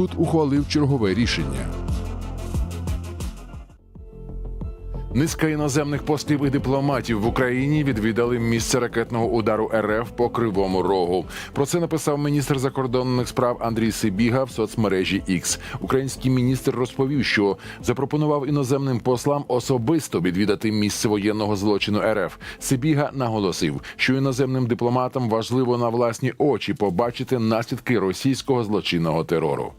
суд ухвалив чергове рішення. Низка іноземних послів і дипломатів в Україні відвідали місце ракетного удару РФ по Кривому Рогу. Про це написав міністр закордонних справ Андрій Сибіга в соцмережі X. Український міністр розповів, що запропонував іноземним послам особисто відвідати місце воєнного злочину РФ. Сибіга наголосив, що іноземним дипломатам важливо на власні очі побачити наслідки російського злочинного терору.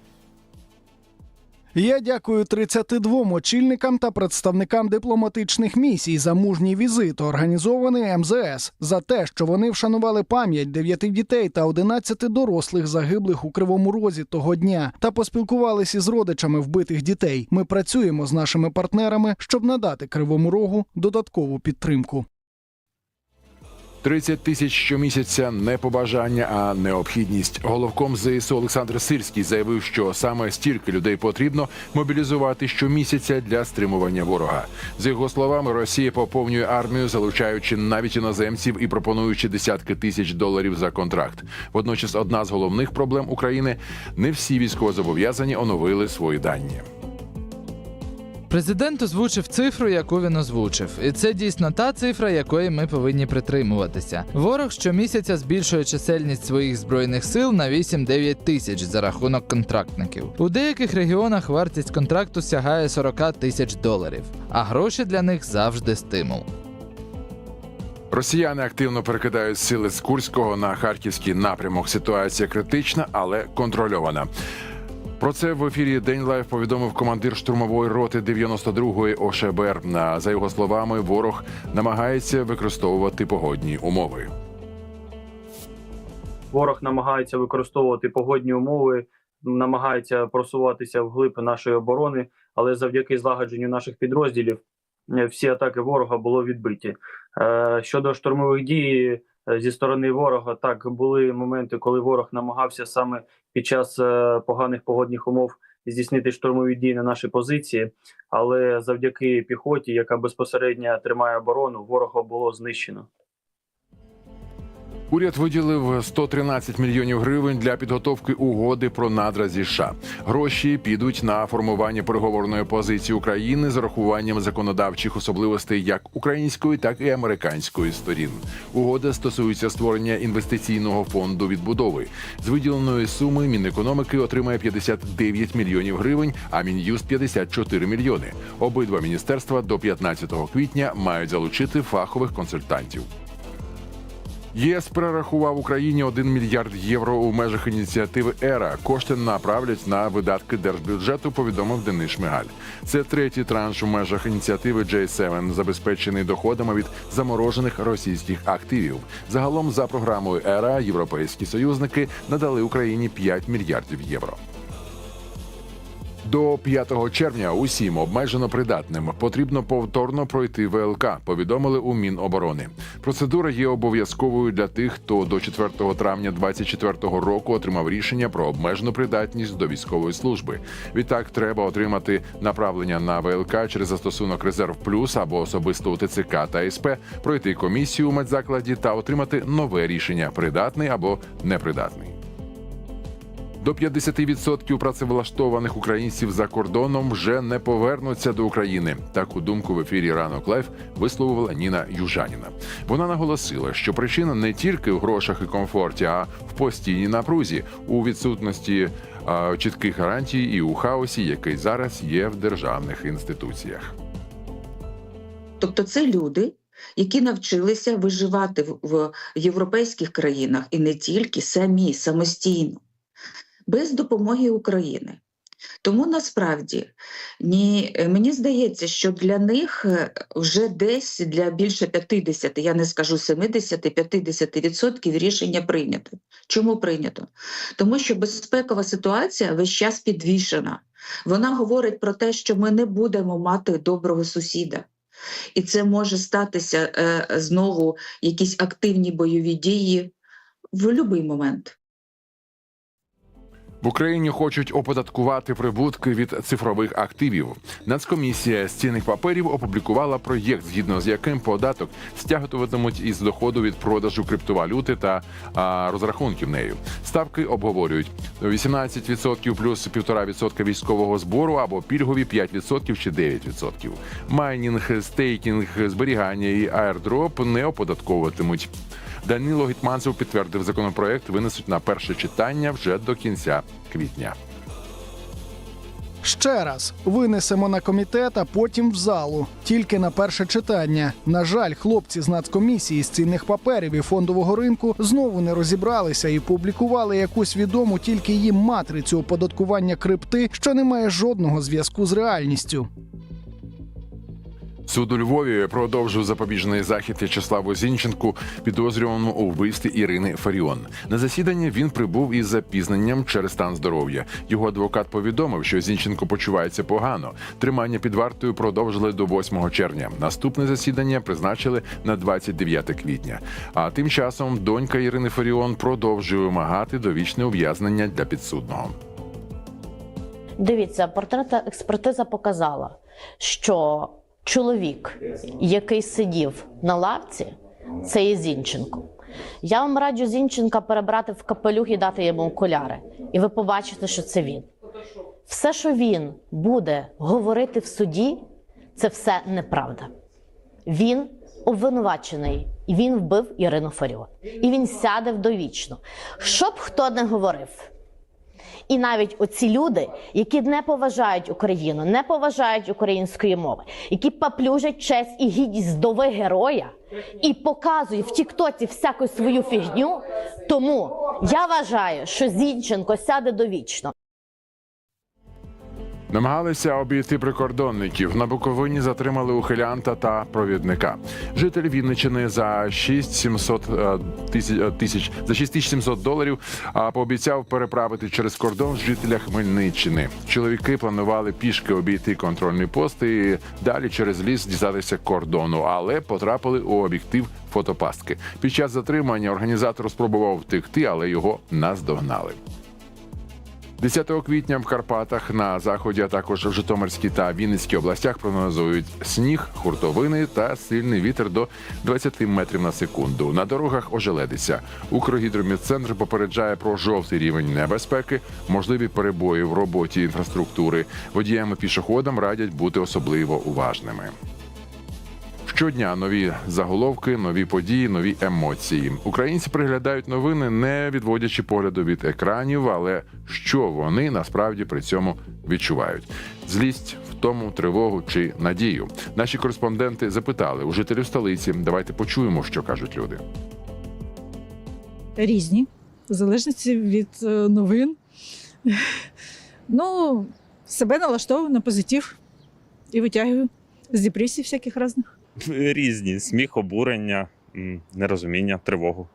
Я дякую 32 очільникам та представникам дипломатичних місій за мужній візит, організований МЗС, за те, що вони вшанували пам'ять дев'яти дітей та 11 дорослих загиблих у кривому розі того дня та поспілкувалися із родичами вбитих дітей. Ми працюємо з нашими партнерами, щоб надати кривому рогу додаткову підтримку. 30 тисяч щомісяця не побажання, а необхідність. Головком ЗСУ Олександр Сирський заявив, що саме стільки людей потрібно мобілізувати щомісяця для стримування ворога. За його словами, Росія поповнює армію, залучаючи навіть іноземців і пропонуючи десятки тисяч доларів за контракт. Водночас, одна з головних проблем України не всі військовозобов'язані оновили свої дані. Президент озвучив цифру, яку він озвучив, і це дійсно та цифра, якої ми повинні притримуватися. Ворог щомісяця збільшує чисельність своїх збройних сил на 8-9 тисяч за рахунок контрактників. У деяких регіонах вартість контракту сягає 40 тисяч доларів, а гроші для них завжди стимул. Росіяни активно перекидають сили з Курського на харківський напрямок. Ситуація критична, але контрольована. Про це в ефірі День Лайв повідомив командир штурмової роти 92-ї ОШБР. За його словами, ворог намагається використовувати погодні умови. Ворог намагається використовувати погодні умови, намагається просуватися вглиб нашої оборони, але завдяки злагодженню наших підрозділів е, всі атаки ворога було відбиті. Е, Щодо штурмових дій зі сторони ворога, так були моменти, коли ворог намагався саме під час е, поганих погодних умов здійснити штурмові дії на наші позиції, але завдяки піхоті, яка безпосередньо тримає оборону, ворога було знищено. Уряд виділив 113 мільйонів гривень для підготовки угоди про надра зі США. Гроші підуть на формування переговорної позиції України з урахуванням законодавчих особливостей як української, так і американської сторін. Угода стосується створення інвестиційного фонду відбудови. З виділеної суми Мінекономіки отримає 59 мільйонів гривень, а Мін'юст 54 мільйони. Обидва міністерства до 15 квітня мають залучити фахових консультантів. ЄС перерахував Україні 1 мільярд євро у межах ініціативи ЕРА. Кошти направлять на видатки держбюджету. Повідомив Денис Шмигаль. Це третій транш у межах ініціативи J7, забезпечений доходами від заморожених російських активів. Загалом за програмою ЕРА європейські союзники надали Україні 5 мільярдів євро. До 5 червня усім обмежено придатним потрібно повторно пройти ВЛК. Повідомили у Міноборони. Процедура є обов'язковою для тих, хто до 4 травня 2024 року отримав рішення про обмежену придатність до військової служби. Відтак треба отримати направлення на ВЛК через застосунок Резерв Плюс або особисто у ТЦК та СП, пройти комісію у медзакладі та отримати нове рішення придатний або непридатний. До 50% працевлаштованих українців за кордоном вже не повернуться до України. Таку думку в ефірі ранок лайф висловила Ніна Южаніна. Вона наголосила, що причина не тільки в грошах і комфорті, а в постійній напрузі, у відсутності а, чітких гарантій і у хаосі, який зараз є в державних інституціях. Тобто це люди, які навчилися виживати в, європейських країнах і не тільки самі самостійно, без допомоги України. Тому насправді ні, е, мені здається, що для них е, вже десь для більше 50, я не скажу 70-50% рішення прийнято. Чому прийнято? Тому що безпекова ситуація весь час підвішена. Вона говорить про те, що ми не будемо мати доброго сусіда. І це може статися е, знову якісь активні бойові дії в будь-який момент. В Україні хочуть оподаткувати прибутки від цифрових активів. Нацкомісія з цінних паперів опублікувала проєкт, згідно з яким податок стягуватимуть із доходу від продажу криптовалюти та а, розрахунків нею. Ставки обговорюють 18% плюс 1,5% військового збору або пільгові 5% чи 9%. Майнінг, стейкінг, зберігання і аердроп не оподатковуватимуть. Данило Гетманцев підтвердив, законопроект винесуть на перше читання вже до кінця квітня. Ще раз винесемо на комітет, а потім в залу. Тільки на перше читання. На жаль, хлопці з нацкомісії з цінних паперів і фондового ринку знову не розібралися і публікували якусь відому тільки їм матрицю оподаткування крипти, що не має жодного зв'язку з реальністю. Суд у Львові продовжив запобіжний захід В'ячеславу Зінченку, підозрюваному у вбивстві Ірини Фаріон. На засідання він прибув із запізненням через стан здоров'я. Його адвокат повідомив, що Зінченко почувається погано. Тримання під вартою продовжили до 8 червня. Наступне засідання призначили на 29 квітня. А тим часом донька Ірини Фаріон продовжує вимагати довічне ув'язнення для підсудного. Дивіться, портретна експертиза показала, що чоловік, який сидів на лавці, це є Зінченко. Я вам раджу Зінченка перебрати в капелюх і дати йому окуляри. І ви побачите, що це він. Все, що він буде говорити в суді, це все неправда. Він обвинувачений, і він вбив Ірину Фаріон. І він сяде вдовічно. Щоб хто не говорив. І навіть оці люди, які не поважають Україну, не поважають української мови, які паплюжать честь і гідність вдови героя і показують в Тіктоці всяку свою фігню. Тому я вважаю, що Зінченко сяде довічно. Намагалися обійти прикордонників. На Буковині затримали ухилянта та провідника. Житель Вінничини за 6700 е, е, тисяч за 6700 доларів пообіцяв переправити через кордон жителя Хмельниччини. Чоловіки планували пішки обійти контрольний пост і далі через ліс дістатися кордону, але потрапили у об'єктив фотопастки. Під час затримання організатор спробував втекти, але його наздогнали. 10 квітня в Карпатах на заході, а також в Житомирській та Вінницькій областях прогнозують сніг, хуртовини та сильний вітер до 20 метрів на секунду. На дорогах ожеледиться. Укргідромедцентр попереджає про жовтий рівень небезпеки, можливі перебої в роботі інфраструктури. Водіям і пішоходам радять бути особливо уважними. Щодня нові заголовки, нові події, нові емоції. Українці приглядають новини, не відводячи погляду від екранів, але що вони насправді при цьому відчувають: злість, втому, тривогу чи надію. Наші кореспонденти запитали у жителів столиці. Давайте почуємо, що кажуть люди. різні, в залежності від е, новин. Ну, себе налаштовую на позитив і витягую з депресій всяких різних. Різні сміх, обурення, нерозуміння, тривогу.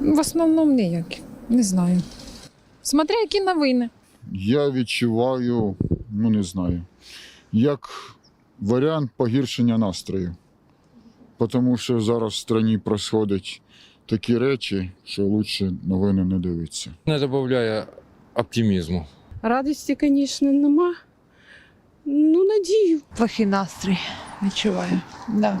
В основному ніякі. Не знаю. Смотря які новини. Я відчуваю, ну не знаю, як варіант погіршення настрою. Тому що зараз в країні происходять такі речі, що краще новини не дивитися. Не додає оптимізму. Радості, звісно, нема. Ну, надію. Плохий настрій відчуваю. Да.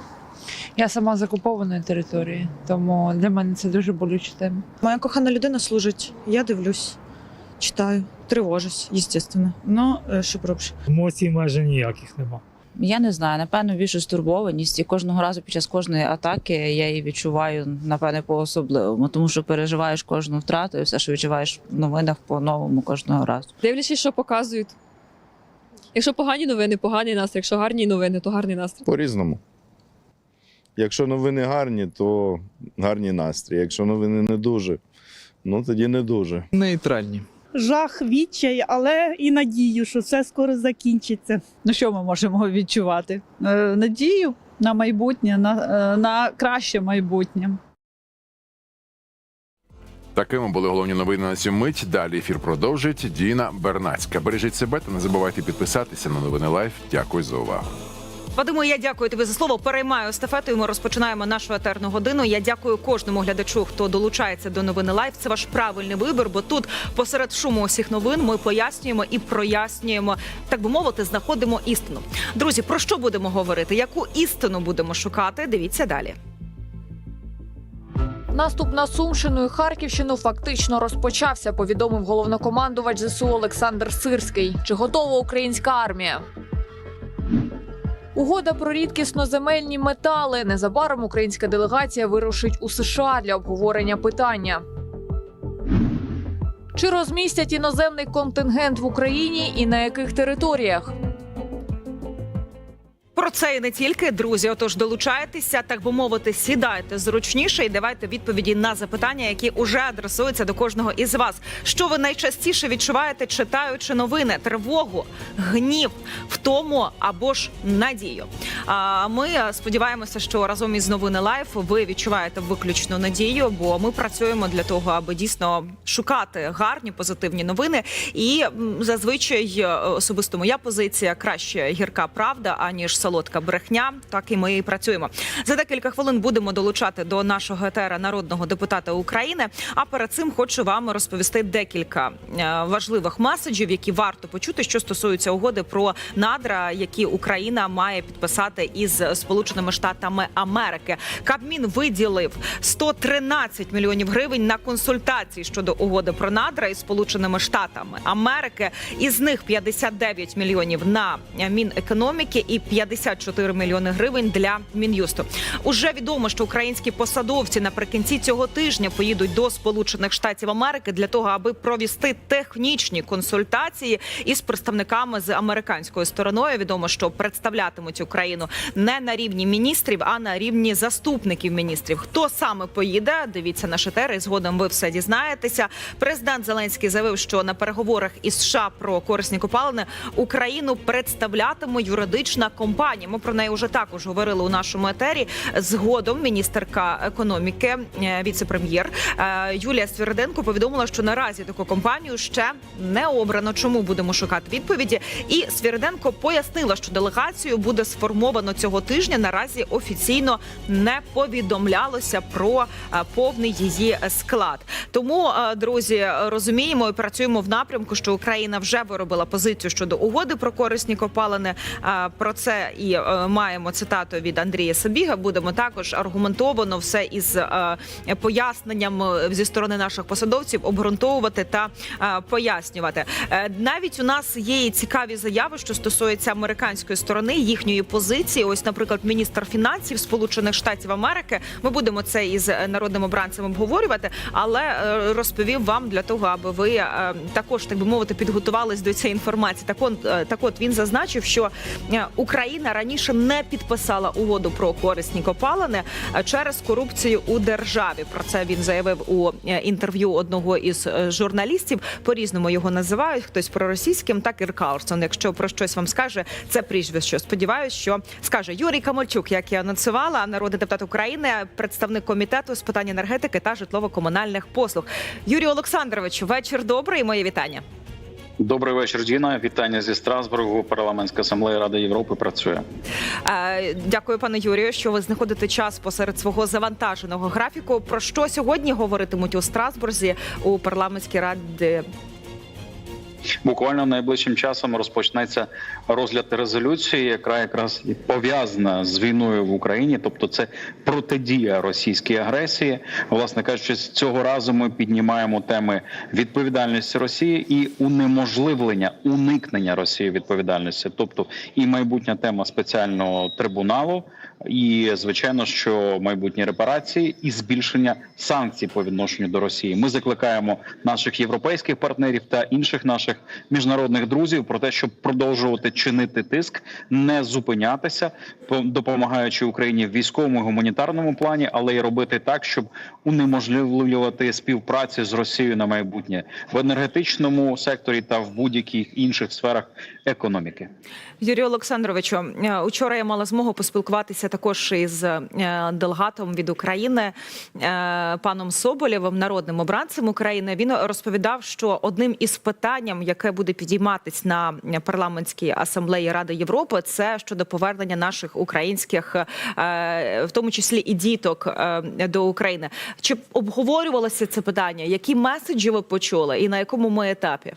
Я сама з окупованої території, тому для мене це дуже болюча тема. Моя кохана людина служить. Я дивлюсь, читаю, тривожусь, звісно. Ну, е, що пробш. Емоцій майже ніяких нема. Я не знаю, напевно, більше стурбованість, і кожного разу під час кожної атаки я її відчуваю, напевне, по-особливому, тому що переживаєш кожну втрату і все, що відчуваєш в новинах по-новому кожного разу. Дивлячись, що показують. Якщо погані новини, поганий настрій. Якщо гарні новини, то гарний настрій. По-різному. Якщо новини гарні, то гарні настрій. Якщо новини не дуже, ну тоді не дуже. Нейтральні. Жах, відчай, але і надію, що все скоро закінчиться. Ну що ми можемо відчувати? Е, надію на майбутнє, на, е, на краще майбутнє. Такими були головні новини на цю мить. Далі ефір продовжить Діна Бернацька. Бережіть себе та не забувайте підписатися на новини Лайф. Дякую за увагу. Вадимо, я дякую тобі за слово. Переймаю естафету. і Ми розпочинаємо нашу етерну годину. Я дякую кожному глядачу, хто долучається до новини лайф. Це ваш правильний вибір, бо тут посеред шуму усіх новин ми пояснюємо і прояснюємо, так би мовити, знаходимо істину. Друзі, про що будемо говорити? Яку істину будемо шукати? Дивіться далі. Наступ на Сумщину і Харківщину фактично розпочався. Повідомив головнокомандувач ЗСУ Олександр Сирський. Чи готова українська армія? Угода про рідкісноземельні метали. Незабаром українська делегація вирушить у США для обговорення питання. Чи розмістять іноземний контингент в Україні і на яких територіях? Про це і не тільки друзі. Отож, долучайтеся, так би мовити, сідайте зручніше і давайте відповіді на запитання, які уже адресуються до кожного із вас. Що ви найчастіше відчуваєте, читаючи новини, тривогу, гнів, втому або ж надію? А ми е, сподіваємося, що разом із новини Лайф ви відчуваєте виключну надію, бо ми працюємо для того, аби дійсно шукати гарні позитивні новини. І зазвичай е, особисто моя позиція краще гірка правда аніж солодка брехня. Так і ми і працюємо. За декілька хвилин будемо долучати до нашого етера народного депутата України. А перед цим хочу вам розповісти декілька е, важливих меседжів, які варто почути, що стосуються угоди про надра, які Україна має підписати із Сполученими Штатами Америки. Кабмін виділив 113 мільйонів гривень на консультації щодо угоди про надра із Сполученими Штатами Америки. Із них 59 мільйонів на Мінекономіки і 54 мільйони гривень для мін'юсту. Уже відомо, що українські посадовці наприкінці цього тижня поїдуть до Сполучених Штатів Америки для того, аби провести технічні консультації із представниками з американською стороною. Відомо, що представлятимуть Україну не на рівні міністрів, а на рівні заступників міністрів. Хто саме поїде? Дивіться на шатери. Згодом ви все дізнаєтеся. Президент Зеленський заявив, що на переговорах із США про корисні копалини Україну представлятиме юридична компанія. Ми про неї вже також говорили у нашому етері. Згодом міністерка економіки, е, віце-прем'єр е, Юлія Свіриденко повідомила, що наразі таку компанію ще не обрано. Чому будемо шукати відповіді? І Свіриденко пояснила, що делегацію буде сформовано цього тижня. Наразі офіційно не повідомлялося про е, повний її склад. Тому, друзі, розуміємо і працюємо в напрямку, що Україна вже виробила позицію щодо угоди про корисні копалини. Про це і е, маємо цитату від Андрія Сабіга. Будемо також аргументовано все із е, поясненням е, зі сторони наших посадовців обґрунтовувати та пояснювати. Навіть у нас є і цікаві заяви, що стосуються американської сторони їхньої позиції. Ось, наприклад, міністр фінансів Сполучених Штатів Америки. Ми будемо це із народним обранцем обговорювати, але розповів вам для того, аби ви також так би мовити підготувались до цієї інформації. Так он так, от він зазначив, що е, Україна раніше не підписала угоду про корисні копалини е, через корупцію у державі. Про це він заявив у е, інтерв'ю одного із е, журналістів. По різному його називають. Хтось проросійським, так і Карлсон. Якщо про щось вам скаже, це прізвище. Сподіваюсь, що скаже Юрій Камальчук, як я анонсувала, народний депутат України, представник комітету з питань енергетики та житлово-комунальних послуг. Юрій Олександрович, вечір добрий. Моє вітання. Добрий вечір, Діна. Вітання зі Страсбургу. Парламентська асамблея Ради Європи працює. Дякую, пане Юрію, що ви знаходите час посеред свого завантаженого графіку. Про що сьогодні говоритимуть у Страсбурзі у парламентській раді? Буквально найближчим часом розпочнеться розгляд резолюції, яка якраз пов'язана з війною в Україні, тобто це протидія російській агресії. Власне кажучи, цього разу ми піднімаємо теми відповідальності Росії і унеможливлення уникнення Росії відповідальності, тобто і майбутня тема спеціального трибуналу. І звичайно, що майбутні репарації і збільшення санкцій по відношенню до Росії. Ми закликаємо наших європейських партнерів та інших наших міжнародних друзів про те, щоб продовжувати чинити тиск, не зупинятися, по- допомагаючи Україні в військовому і гуманітарному плані, але й робити так, щоб унеможливлювати співпрацю з Росією на майбутнє в енергетичному секторі та в будь-яких інших сферах економіки. Юрію Олександровичу, е, учора я мала змогу поспілкуватися також із е, делегатом від України е, паном Соболєвим, народним обранцем України. Він розповідав, що одним із питанням, яке буде підійматись на парламентській асамблеї Ради Європи, це щодо повернення наших українських, е, в тому числі і діток, до України. Чи обговорювалося це питання? Які меседжі ви почули, і на якому ми етапі?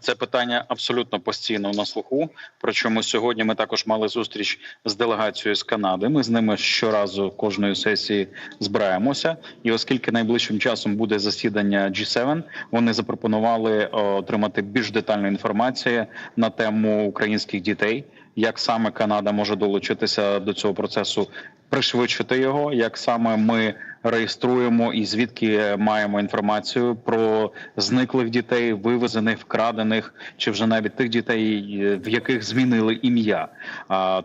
Це питання абсолютно постійно на слуху. Причому сьогодні ми також мали зустріч з делегацією з Канади. Ми з ними щоразу кожної сесії збираємося. І оскільки найближчим часом буде засідання G7, вони запропонували е, отримати більш детальну інформацію на тему українських дітей. Як саме Канада може долучитися до цього процесу, пришвидшити його, як саме ми реєструємо і звідки маємо інформацію про зниклих дітей, вивезених, вкрадених, чи вже навіть тих дітей, в яких змінили ім'я.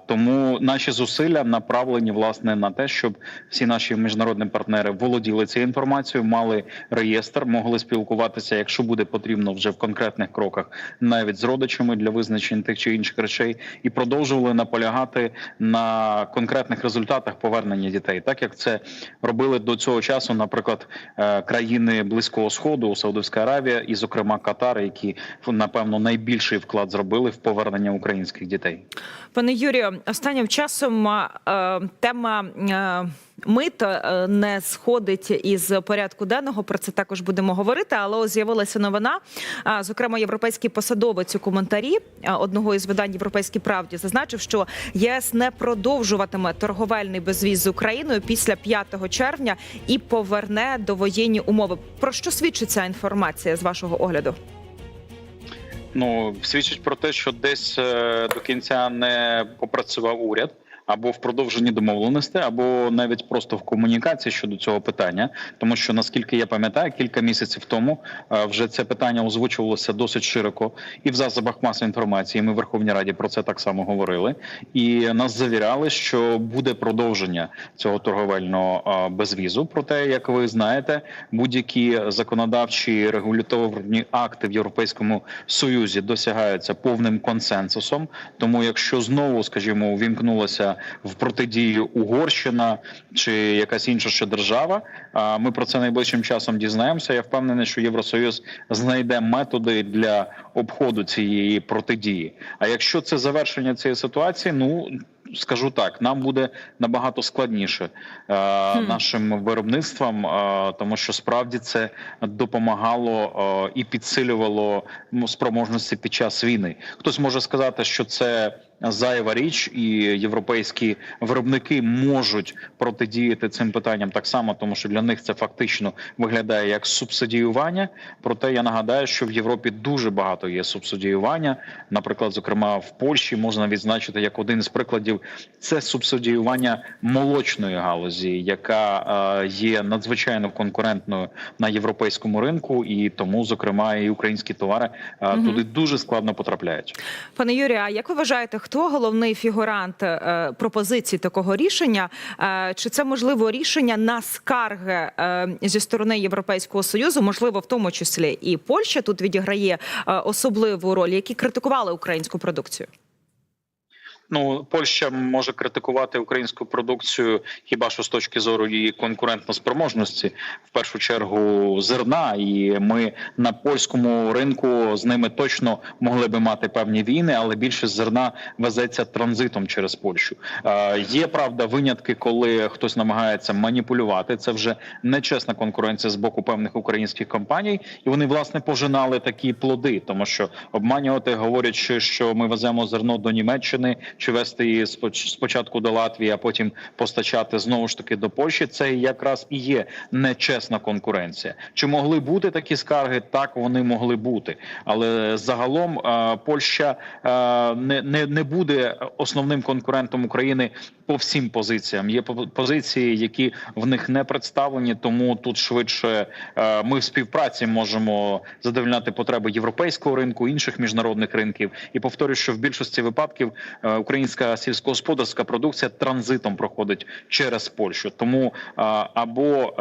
Тому наші зусилля направлені власне на те, щоб всі наші міжнародні партнери володіли цією інформацією, мали реєстр, могли спілкуватися, якщо буде потрібно вже в конкретних кроках, навіть з родичами для визначення тих чи інших речей, і продовжували наполягати на конкретних результатах повернення дітей, так як це робили до цього часу, наприклад, е, країни близького сходу, Саудовська Аравія, і, зокрема, Катар, які напевно найбільший вклад зробили в повернення українських дітей. Пане Юрію, останнім часом е, тема е, мит е, не сходить із порядку денного. Про це також будемо говорити. Але з'явилася новина. Зокрема, європейський посадовець у коментарі одного із видань Європейській правді зазначив, що ЄС не продовжуватиме торговельний безвіз з Україною після 5 червня і поверне довоєнні умови. Про що свідчить ця інформація з вашого огляду? Ну свідчить про те, що десь е, до кінця не попрацював уряд. Або в продовженні домовленостей, або навіть просто в комунікації щодо цього питання, тому що наскільки я пам'ятаю, кілька місяців тому е, вже це питання озвучувалося досить широко і в засобах масової інформації. Ми в Верховній Раді про це так само говорили, і нас завіряли, що буде продовження цього торговельного е, безвізу. Проте, як ви знаєте, будь-які законодавчі регуляторні акти в Європейському Союзі досягаються повним консенсусом. Тому, якщо знову, скажімо, увімкнулося в протидію Угорщина чи якась інша ще держава. Ми про це найближчим часом дізнаємося. Я впевнений, що Євросоюз знайде методи для обходу цієї протидії. А якщо це завершення цієї ситуації, ну скажу так, нам буде набагато складніше е, нашим виробництвам, е, тому що справді це допомагало е, і підсилювало спроможності під час війни. Хтось може сказати, що це. Зайва річ, і європейські виробники можуть протидіяти цим питанням так само, тому що для них це фактично виглядає як субсидіювання. Проте я нагадаю, що в Європі дуже багато є субсидіювання. Наприклад, зокрема в Польщі можна відзначити як один із прикладів це субсидіювання молочної галузі, яка е, є надзвичайно конкурентною на європейському ринку, і тому, зокрема, і українські товари Мгм. туди дуже складно потрапляють. Пане Юрію, а як ви вважаєте, хто головний фігурант е, пропозиції такого рішення? Е, чи це можливо рішення на скарги е, зі сторони Європейського союзу? Можливо, в тому числі і Польща тут відіграє особливу роль, які критикували українську продукцію? Ну, Польща може критикувати українську продукцію хіба що з точки зору її конкурентноспроможності, в першу чергу зерна, і ми на польському ринку з ними точно могли би мати певні війни, але більше зерна везеться транзитом через Польщу. Е, є правда винятки, коли хтось намагається маніпулювати. Це вже нечесна конкуренція з боку певних українських компаній, і вони власне пожинали такі плоди, тому що обманювати, говорячи, що ми веземо зерно до Німеччини чи вести її споч- спочатку до Латвії, а потім постачати знову ж таки до Польщі. Це якраз і є нечесна конкуренція. Чи могли бути такі скарги? Так вони могли бути, але загалом е, Польща е, не, не, не буде основним конкурентом України по всім позиціям. Є по- позиції, які в них не представлені, тому тут швидше е, ми в співпраці можемо задовольняти потреби європейського ринку, інших міжнародних ринків. І повторюю, що в більшості випадків українська сільськогосподарська продукція транзитом проходить через Польщу. Тому або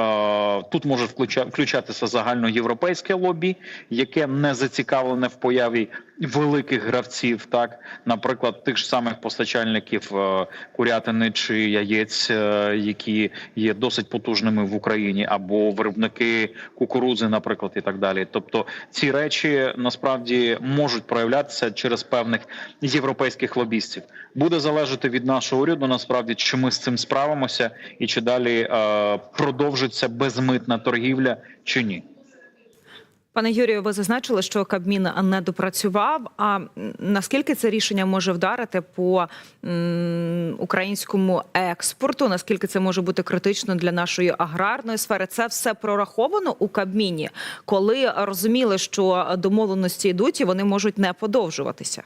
тут може включа- включатися загальноєвропейське лобі, яке не зацікавлене в появі великих гравців, так наприклад, тих ж самих постачальників е, курятини чи яєць, е, які є досить потужними в Україні, або виробники кукурудзи, наприклад, і так далі. Тобто ці речі насправді можуть проявлятися через певних європейських лобістів. Буде залежати від нашого уряду, насправді, чи ми з цим справимося, і чи далі е, продовжиться безмитна торгівля, чи ні. Пане Юрію, ви зазначили, що Кабмін не допрацював. А наскільки це рішення може вдарити по українському експорту? Наскільки це може бути критично для нашої аграрної сфери? Це все прораховано у Кабміні, коли розуміли, що домовленості йдуть і вони можуть не подовжуватися.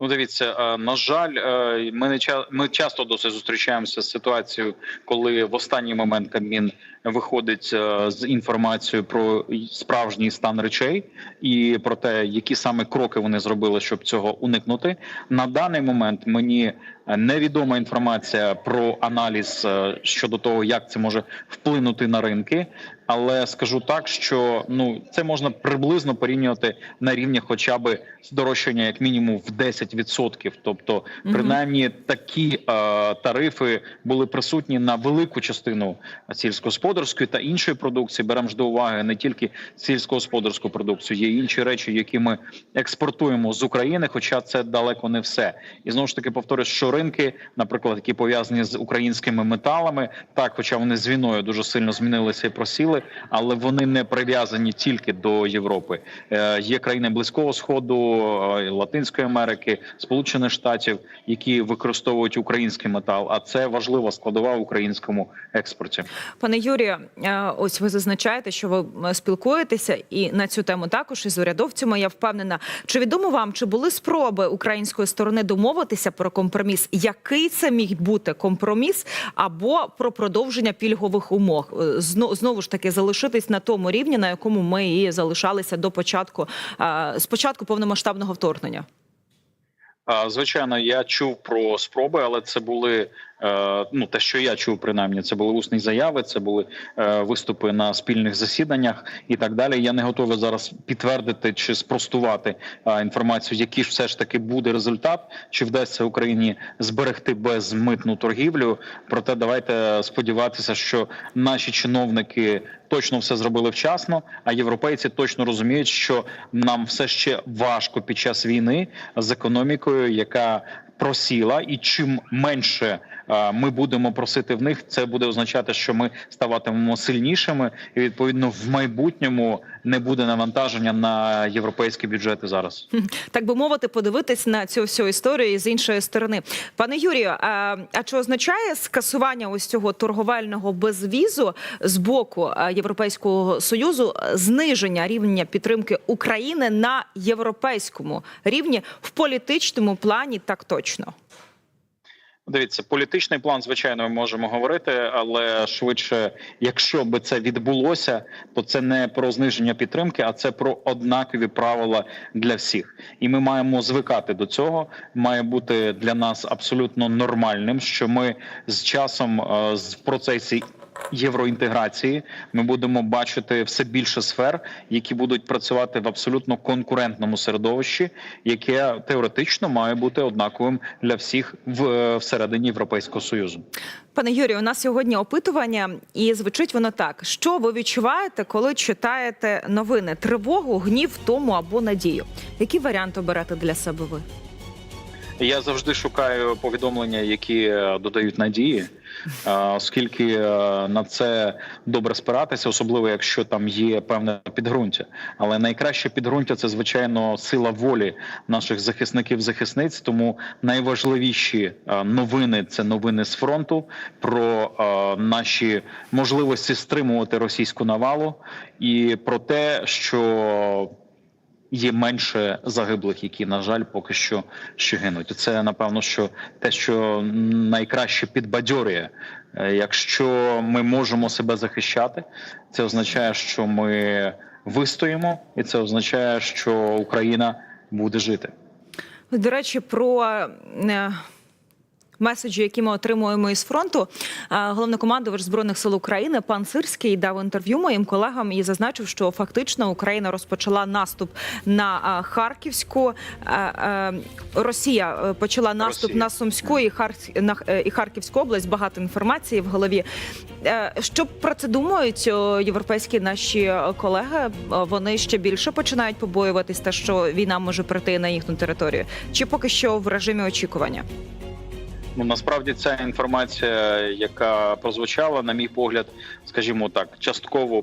Ну, дивіться, е, на жаль, е, ми не ми часто досить зустрічаємося з ситуацією, коли в останній момент Кабмін виходить е, з інформацією про справжній стан речей і про те, які саме кроки вони зробили, щоб цього уникнути. На даний момент мені невідома інформація про аналіз е, щодо того, як це може вплинути на ринки. Але скажу так, що ну це можна приблизно порівнювати на рівні, хоча б здорожчання як мінімум в 10%. Тобто, принаймні такі е, тарифи були присутні на велику частину сільськогосподарської та іншої продукції. Беремо ж до уваги не тільки сільськогосподарську продукцію, є інші речі, які ми експортуємо з України, хоча це далеко не все. І знову ж таки повторюю, що ринки, наприклад, які пов'язані з українськими металами, так, хоча вони з війною дуже сильно змінилися і просіли, але вони не прив'язані тільки до Європи. Е, є країни Близького Сходу, е, Латинської Америки, Сполучених Штатів, які використовують український метал. А це важлива складова в українському експорті. Пане Юрію, е, ось ви зазначаєте, що ви е, спілкуєтеся і на цю тему також із урядовцями. Я впевнена. Чи відомо вам, чи були спроби української сторони домовитися про компроміс? Який це міг бути компроміс або про продовження пільгових умов? Е, Знову ж таки залишитись на тому рівні, на якому ми і залишалися до початку е, спочатку повномасштабного вторгнення? Звичайно, я чув про спроби, але це були е, ну те, що я чув, принаймні, це були усні заяви, це були е, виступи на спільних засіданнях і так далі. Я не готовий зараз підтвердити чи спростувати е, інформацію, який ж все ж таки буде результат, чи вдасться Україні зберегти безмитну торгівлю. Проте давайте сподіватися, що наші чиновники точно все зробили вчасно, а європейці точно розуміють, що нам все ще важко під час війни з економікою, яка просіла, і чим менше е, ми будемо просити в них, це буде означати, що ми ставатимемо сильнішими, і відповідно в майбутньому не буде навантаження на європейські бюджети зараз. Так би мовити, подивитись на цю всю історію з іншої сторони. Пане Юрію, а, а чи означає скасування ось цього торговельного безвізу з боку Європейського союзу зниження рівня підтримки України на європейському рівні в політичному плані? Так точно. Дивіться, політичний план, звичайно, ми можемо говорити, але швидше, якщо би це відбулося, то це не про зниження підтримки, а це про однакові правила для всіх. І ми маємо звикати до цього. Має бути для нас абсолютно нормальним, що ми з часом е, в процесі. Євроінтеграції ми будемо бачити все більше сфер, які будуть працювати в абсолютно конкурентному середовищі, яке теоретично має бути однаковим для всіх в е, всередині Європейського союзу. Пане Юрію, у нас сьогодні опитування, і звучить воно так: що ви відчуваєте, коли читаєте новини? Тривогу, гнів, втому або надію? Який варіант оберете для себе ви? Я завжди шукаю повідомлення, які е, додають надії, оскільки е, на це добре спиратися, особливо якщо там є певне підґрунтя. Але найкраще підґрунтя це звичайно сила волі наших захисників захисниць. Тому найважливіші е, новини це новини з фронту про е, наші можливості стримувати російську навалу і про те, що є менше загиблих, які на жаль поки що ще гинуть. Це напевно, що те, що найкраще підбадьорює. Е, Якщо ми можемо себе захищати, це означає, що ми вистоїмо, і це означає, що Україна буде жити. До речі, про е, меседжі, які ми отримуємо із фронту. Головнокомандувач збройних сил України пан Сирський дав інтерв'ю моїм колегам і зазначив, що фактично Україна розпочала наступ на Харківську. Росія е, почала наступ Росія. на Сумську і е, і Харківську область. Багато інформації в голові. Е, Що про це думають європейські наші колеги? Вони ще більше починають побоюватись, те, що війна може прийти на їхню територію, чи поки що в режимі очікування? Ну насправді ця інформація, яка прозвучала, на мій погляд, скажімо так, частково